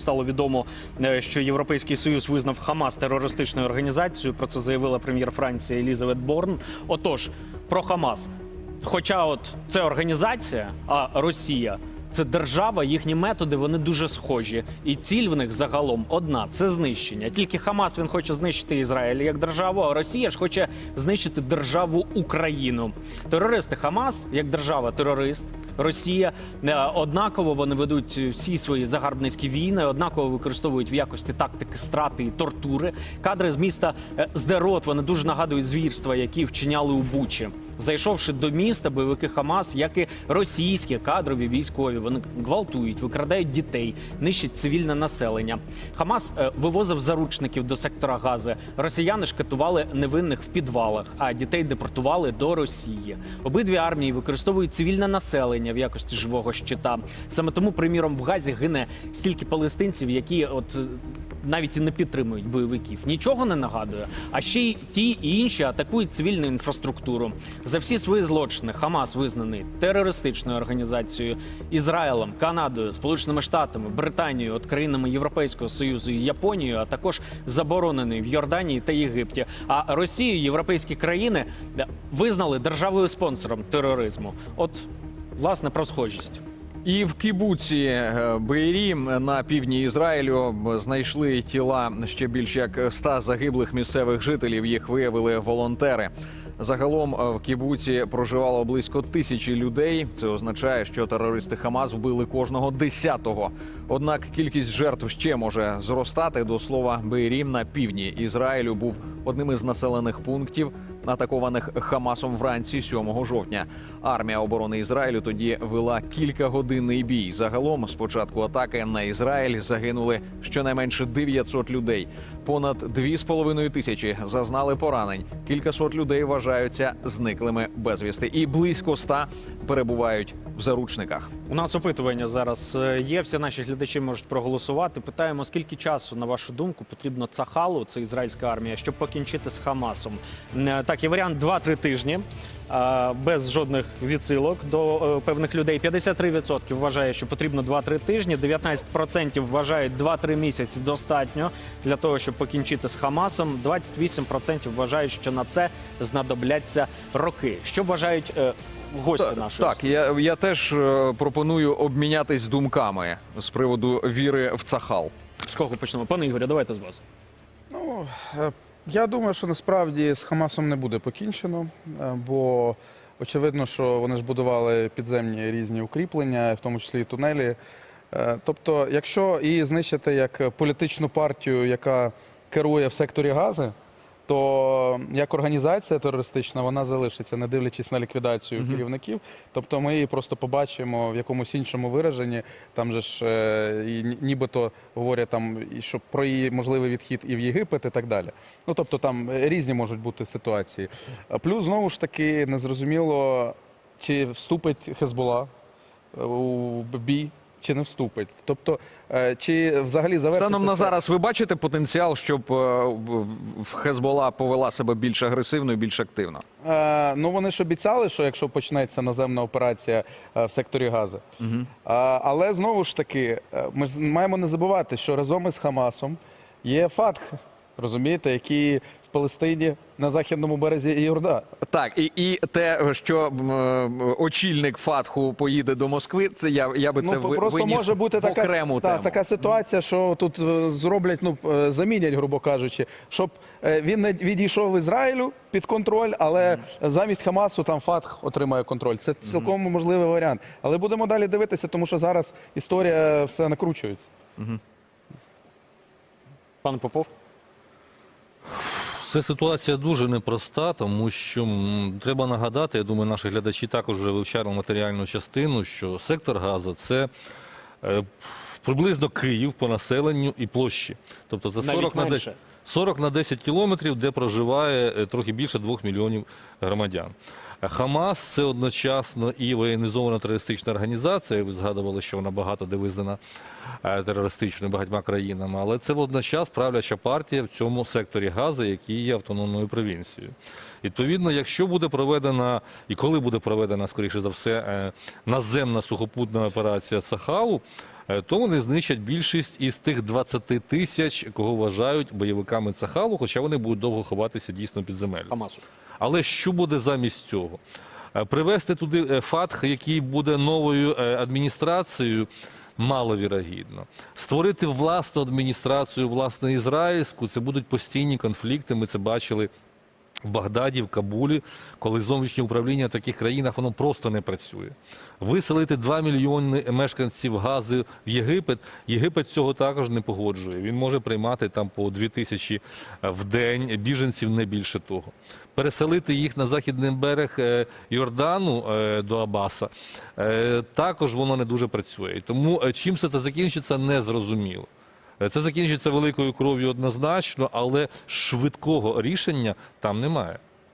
Стало відомо, е, що Європейський Союз визнав Хамас терористичною організацією. Про це заявила прем'єр Франції Елізавет Борн. Отож, про Хамас. Хоча, от це організація, а Росія це держава, їхні методи вони дуже схожі. І ціль в них загалом одна це знищення. Тільки Хамас він хоче знищити Ізраїль як державу, а Росія ж хоче знищити державу Україну. Терористи Хамас як держава терорист. Росія е, однаково вони ведуть всі свої загарбницькі війни, однаково використовують в якості тактики страти і тортури. Кадри з міста е, Здерот вони дуже нагадують звірства, які вчиняли у Бучі. Зайшовши до міста, бойовики Хамас, як і російські кадрові військові, вони гвалтують, викрадають дітей, нищать цивільне населення. Хамас е, вивозив заручників до сектора Гази. Росіяни ж катували невинних в підвалах, а дітей депортували до Росії. Обидві армії використовують цивільне населення в якості живого щита. Саме тому, приміром, в Газі гине стільки палестинців, які от. Навіть і не підтримують бойовиків, нічого не нагадує. А ще й ті і інші атакують цивільну інфраструктуру. За всі свої злочини Хамас визнаний терористичною організацією Ізраїлем, Канадою, Сполученими Штатами, Британією, от країнами Європейського Союзу і Японією, а також заборонений в Йорданії та Єгипті. А Росію європейські країни е, визнали державою спонсором тероризму. От власне про схожість. І в кібуці е, Беєрі на півдні Ізраїлю знайшли тіла ще більш як ста загиблих місцевих жителів. Їх виявили волонтери. Загалом е, в кібуці проживало близько тисячі людей. Це означає, що терористи Хамас вбили кожного десятого. Однак кількість жертв ще може зростати. До слова, Беєрім на півдні Ізраїлю був одним із населених пунктів, атакованих Хамасом вранці 7 жовтня. Армія оборони Ізраїлю тоді вела кількагодинний бій. Загалом, з початку атаки на Ізраїль загинули щонайменше 900 людей. Понад 2,5 тисячі зазнали поранень. Кількасот людей вважаються зниклими безвісти, і близько ста перебувають в заручниках. У нас опитування зараз е, є. Всі наші глядачі можуть проголосувати. Питаємо, скільки часу, на вашу думку, потрібно Цахалу, це ізраїльська армія, щоб покінчити з Хамасом. Е, Так, є варіант 2-3 тижні е, без жодних відсилок до певних людей. 53% вважає, що потрібно 2-3 тижні. 19% вважають 2-3 місяці достатньо для того, щоб покінчити з Хамасом. 28% вважають, що на це знадобляться роки. Що вважають е, гості Так, нашої так я, я теж е, пропоную обмінятись думками з приводу віри в Цахал. З кого почнемо? Пане Ігоря, давайте з вас. Ну, е, я думаю, що насправді з Хамасом не буде покінчено, е, бо очевидно, що вони ж будували підземні різні укріплення, в тому числі і тунелі. Е, Тобто, якщо її знищити як політичну партію, яка керує в секторі Гази, то як організація терористична вона залишиться, не дивлячись на ліквідацію керівників. Тобто ми її просто побачимо в якомусь іншому вираженні. Там же ж е, нібито говорять там, що про її можливий відхід і в Єгипет, і так далі. Ну тобто там різні можуть бути ситуації. Плюс знову ж таки незрозуміло, чи вступить Хезбола е, у бій. Чи не вступить? Тобто, е, чи взагалі завершиться Станом на це- зараз ви бачите потенціал, щоб е, Хезбола повела себе більш агресивно і більш активно? Е, ну вони ж обіцяли, що якщо почнеться наземна операція е, в секторі Гази. Е, але знову ж таки, ми ж маємо не забувати, що разом із Хамасом є Фатх, розумієте, який в Палестині на західному березі Йорда. Так, і, і те, що м, е, очільник Фатху поїде до Москви, це я, я би це ну, просто виніс може бути в така, окрему та, тему. така ситуація, що тут е, зроблять, ну е, замінять, грубо кажучи, щоб він не відійшов Ізраїлю під контроль, але замість Хамасу там Фатх отримає контроль. Це цілком можливий варіант. Але будемо далі дивитися, тому що зараз історія все накручується. Пан Попов. Це ситуація дуже непроста, тому що треба нагадати, я думаю, наші глядачі також вже вивчали матеріальну частину, що сектор Газа це е, приблизно Київ по населенню і площі. Тобто це 40 на, 10, 40 на 10 кілометрів, де проживає е, трохи більше 2 мільйонів громадян. Хамас це одночасно і воєнізована терористична організація. Ви згадували, що вона багато де визнана е, терористичною багатьма країнами, але це водночас правляча партія в цьому секторі Гази, який є автономною провінцією. Відповідно, якщо буде проведена і коли буде проведена, скоріше за все, е, наземна сухопутна операція Сахалу, то вони знищать більшість із тих 20 тисяч, кого вважають бойовиками Цахалу, хоча вони будуть довго ховатися дійсно під земель. Хамасу. Але що буде замість цього? Е, Привести туди е, ФАТХ, який буде новою е, адміністрацією, маловірогідно. Створити власну адміністрацію, власне ізраїльську, це будуть постійні конфлікти. Ми це бачили. В Багдаді, в Кабулі, коли зовнішнє управління в таких країнах воно просто не працює. Виселити 2 мільйони мешканців Гази в Єгипет. Єгипет цього також не погоджує. Він може приймати там по 2 тисячі в день біженців, не більше того. Переселити їх на західний берег е, Йордану е, до Абаса е, також воно не дуже працює. Тому е, чим все це закінчиться, не зрозуміло. Це закінчиться великою кров'ю однозначно, але швидкого рішення там немає.